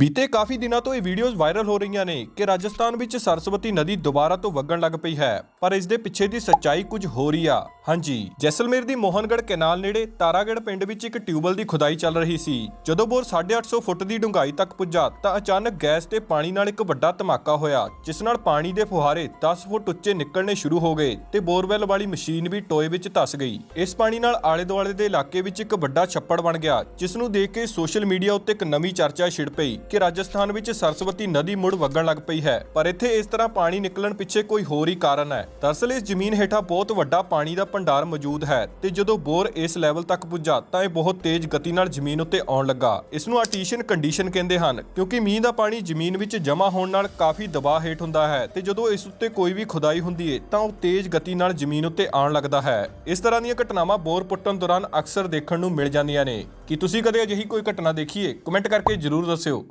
ਬੀਤੇ ਕਾਫੀ ਦਿਨਾਂ ਤੋਂ ਇਹ ਵੀਡੀਓਜ਼ ਵਾਇਰਲ ਹੋ ਰਹੀਆਂ ਨੇ ਕਿ ਰਾਜਸਥਾਨ ਵਿੱਚ ਸਰਸਵਤੀ ਨਦੀ ਦੁਬਾਰਾ ਤੋਂ ਵਗਣ ਲੱਗ ਪਈ ਹੈ, ਪਰ ਇਸ ਦੇ ਪਿੱਛੇ ਦੀ ਸੱਚਾਈ ਕੁਝ ਹੋ ਰਹੀ ਆ। ਹਾਂਜੀ, ਜੈਸਲਮੇਰ ਦੀ ਮੋਹਨਗੜ ਕੈਨਾਲ ਨੇੜੇ ਤਾਰਾਗੜ ਪਿੰਡ ਵਿੱਚ ਇੱਕ ਟਿਊਬਲ ਦੀ ਖੁਦਾਈ ਚੱਲ ਰਹੀ ਸੀ। ਜਦੋਂ ਬੋਰ 850 ਫੁੱਟ ਦੀ ਡੂੰਘਾਈ ਤੱਕ ਪੁੱਜਾ, ਤਾਂ ਅਚਾਨਕ ਗੈਸ ਤੇ ਪਾਣੀ ਨਾਲ ਇੱਕ ਵੱਡਾ ਧਮਾਕਾ ਹੋਇਆ, ਜਿਸ ਨਾਲ ਪਾਣੀ ਦੇ ਫੁਹਾਰੇ 10 ਫੁੱਟ ਉੱਚੇ ਨਿਕਲਣੇ ਸ਼ੁਰੂ ਹੋ ਗਏ ਤੇ ਬੋਰਵੈਲ ਵਾਲੀ ਮਸ਼ੀਨ ਵੀ ਟੋਏ ਵਿੱਚ ਧਸ ਗਈ। ਇਸ ਪਾਣੀ ਨਾਲ ਆਲੇ ਦੁਆਲੇ ਦੇ ਇਲਾਕੇ ਵਿੱਚ ਇੱਕ ਵੱਡਾ ਛੱਪੜ ਬਣ ਗਿਆ, ਜਿਸ ਨੂੰ ਦੇਖ ਕੇ ਸੋਸ਼ਲ ਮੀਡੀਆ ਉੱਤੇ ਇੱਕ ਨਵੀਂ ਚਰਚਾ ਛਿੜ ਪਈ। ਕਿ ਰਾਜਸਥਾਨ ਵਿੱਚ ਸਰਸਵਤੀ ਨਦੀ ਮੁੜ ਵਗਣ ਲੱਗ ਪਈ ਹੈ, ਪਰ ਇੱਥੇ ਇਸ ਤਰ੍ਹਾਂ ਪਾਣੀ ਨਿਕਲਣ ਪਿੱਛੇ ਕੋਈ ਹੋਰ ਹੀ ਕਾਰਨ ਹੈ। ਦਰਅਸਲ ਇਸ ਜ਼ਮੀਨ ਹੇਠਾਂ ਬਹੁਤ ਵੱਡਾ ਪਾਣੀ ਦਾ ਭੰਡਾਰ ਮੌਜੂਦ ਹੈ ਤੇ ਜਦੋਂ ਬੋਰ ਇਸ ਲੈਵਲ ਤੱਕ ਪੁੱਜਾ, ਤਾਂ ਇਹ ਬਹੁਤ ਤੇਜ਼ ਗਤੀ ਨਾਲ ਜ਼ਮੀਨ ਉੱਤੇ ਆਉਣ ਲੱਗਾ। ਇਸ ਨੂੰ ਆਰਟੀਸ਼ੀਅਨ ਕੰਡੀਸ਼ਨ ਕਹਿੰਦੇ ਹਨ, ਕਿਉਂਕਿ ਮੀਂਹ ਦਾ ਪਾਣੀ ਜ਼ਮੀਨ ਵਿੱਚ ਜਮ੍ਹਾਂ ਹੋਣ ਨਾਲ ਕਾਫੀ ਦਬਾਅ ਹੇਠ ਹੁੰਦਾ ਹੈ ਤੇ ਜਦੋਂ ਇਸ ਉੱਤੇ ਕੋਈ ਵੀ ਖੁਦਾਈ ਹੁੰਦੀ ਹੈ ਤਾਂ ਉਹ ਤੇਜ਼ ਗਤੀ ਨਾਲ ਜ਼ਮੀਨ ਉੱਤੇ ਆਉਣ ਲੱਗਦਾ ਹੈ। ਇਸ ਤਰ੍ਹਾਂ ਦੀਆਂ ਘਟਨਾਵਾਂ ਬੋਰ ਪੁੱਟਣ ਦੌਰਾਨ ਅਕਸਰ ਦੇਖਣ ਨੂੰ ਮਿਲ ਜਾਂਦੀਆਂ ਨੇ। ਕੀ ਤੁਸੀਂ ਕਦੇ ਅਜਿਹੀ ਕੋਈ ਘਟਨਾ ਦੇਖੀ ਹੈ ਕਮੈਂਟ ਕਰਕੇ ਜਰੂਰ ਦੱਸਿਓ।